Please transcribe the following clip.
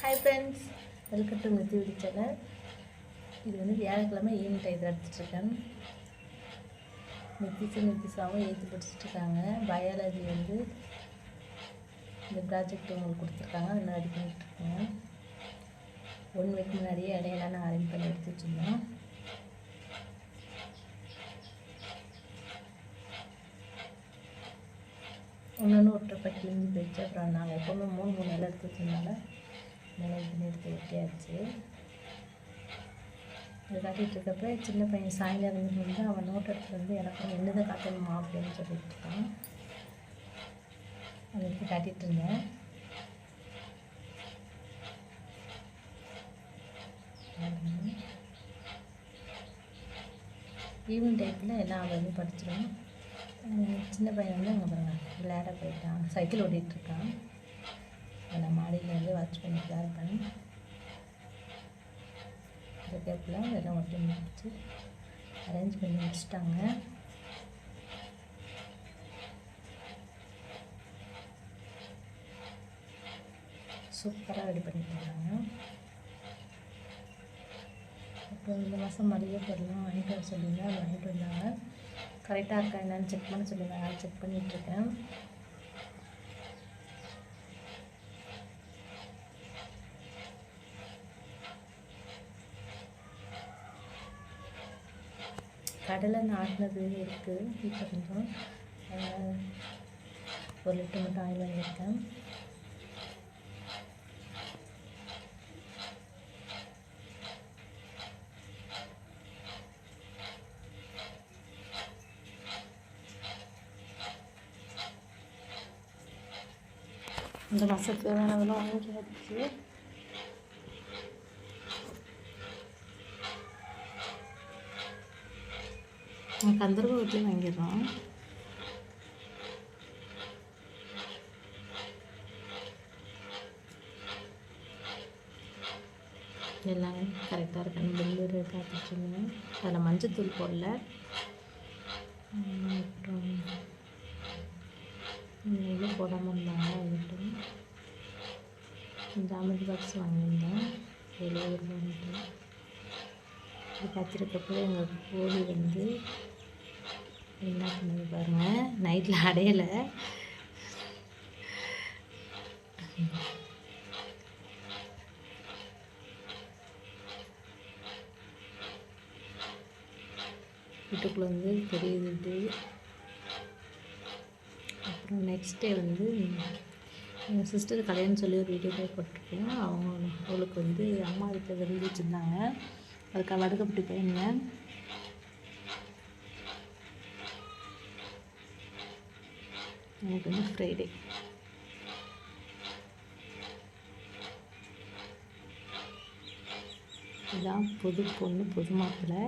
Hi friends welcome to Mithi channel இது வந்து வியாழக்கிழமை ஈவினிங் டயத்தில் எடுத்துகிட்ருக்கேன் நித்திஸும் நித்திஸாவும் ஏற்றி படிச்சுட்ருக்காங்க பயாலஜி வந்து இந்த ப்ராஜெக்ட் உங்களுக்கு கொடுத்துருக்காங்க. அதில் ரெடி பண்ணிகிட்ருக்கேன் ஒன் வீக் முன்னாடியே இடையெல்லாம் நான் அரேஞ்ச் பண்ணி எடுத்து ஒன்று ஒன்று ஒட்டுறப்ப கிழிஞ்சு போயிடுச்சு அப்புறம் நாங்கள் எப்போவுமே மூணு மூணு இலை எடுத்து வச்சதுனால மேலே எடுத்து வெட்டியாச்சு இது காட்டிகிட்டு இருக்கப்ப சின்ன பையன் சாயங்காலம் வந்து அவன் நோட் வந்து எனக்கு என்னதை காட்டணுமா அப்படின்னு சொல்லிட்டு இருக்கான். அதை எடுத்து காட்டிகிட்டு இருந்தேன். ஈவினிங் டைத்தில் எல்லாம் அவன் படிச்சிடும் சின்ன பையன் வந்து அங்கே விளையாட போயிட்டான் சைக்கிள் ஓட்டிகிட்ருக்கான் அந்த மாடியிலேருந்து மாடியில் வாட்ச் பண்ணி தான் பண்ணி இந்த கேப்பில் இதெல்லாம் ஒட்டி முடிச்சு அரேஞ்ச் பண்ணி முடிச்சிட்டாங்க சூப்பராக ரெடி பண்ணிட்டாங்க அப்புறம் இந்த மாதம் மளிகை பொருள்லாம் வாங்கிட்டு வர சொல்லியிருந்தேன் அது வாங்கிட்டு வந்தாங்க. கரெக்டாக இருக்கா என்னன்னு செக் பண்ண சொல்லியிருந்தாங்க செக் பண்ணிகிட்ருக்கேன் கடலை நாட்டினது இருக்குது வீட்டில் கொஞ்சம் ஒரு லிட்டர் மட்டும் ஆயில் வாங்கியிருக்கேன் இந்த மாதத்துக்கு வாங்கி வாங்கியாச்சு கந்தர்வ வீட்லேயும் வாங்கிடுறோம். எல்லாமே கரெக்டாக இருக்கணும் பில்லு பார்த்துச்சுங்க அதில் மஞ்சத்தூள் போடல. அப்புறம் இது போடாமல் இருந்தாங்க வந்துட்டு ஜாமெட்ரி பாக்ஸ் வாங்கியிருந்தேன். எழுபது ரூபான்ட்டு இது பார்த்துருக்கப்போ எங்கள் கோழி வந்து என்ன பண்ணுது பாருங்கள் நைட்டில் அடையலை. வீட்டுக்குள்ளே வந்து தெரியுது அப்புறம் நெக்ஸ்ட் டே வந்து எங்கள் சிஸ்டர் கல்யாணம் சொல்லி ஒரு வீடியோ போய் போட்டிருக்கேன். அவங்க அவளுக்கு வந்து அம்மா வீட்டில் விருந்து வச்சுருந்தாங்க. அதுக்காக வடுக்கப்பட்டு போயிருந்தேன். எனக்கு வந்து ஃப்ரைடே இதுதான் புது பொண்ணு புது மாப்பிள்ளை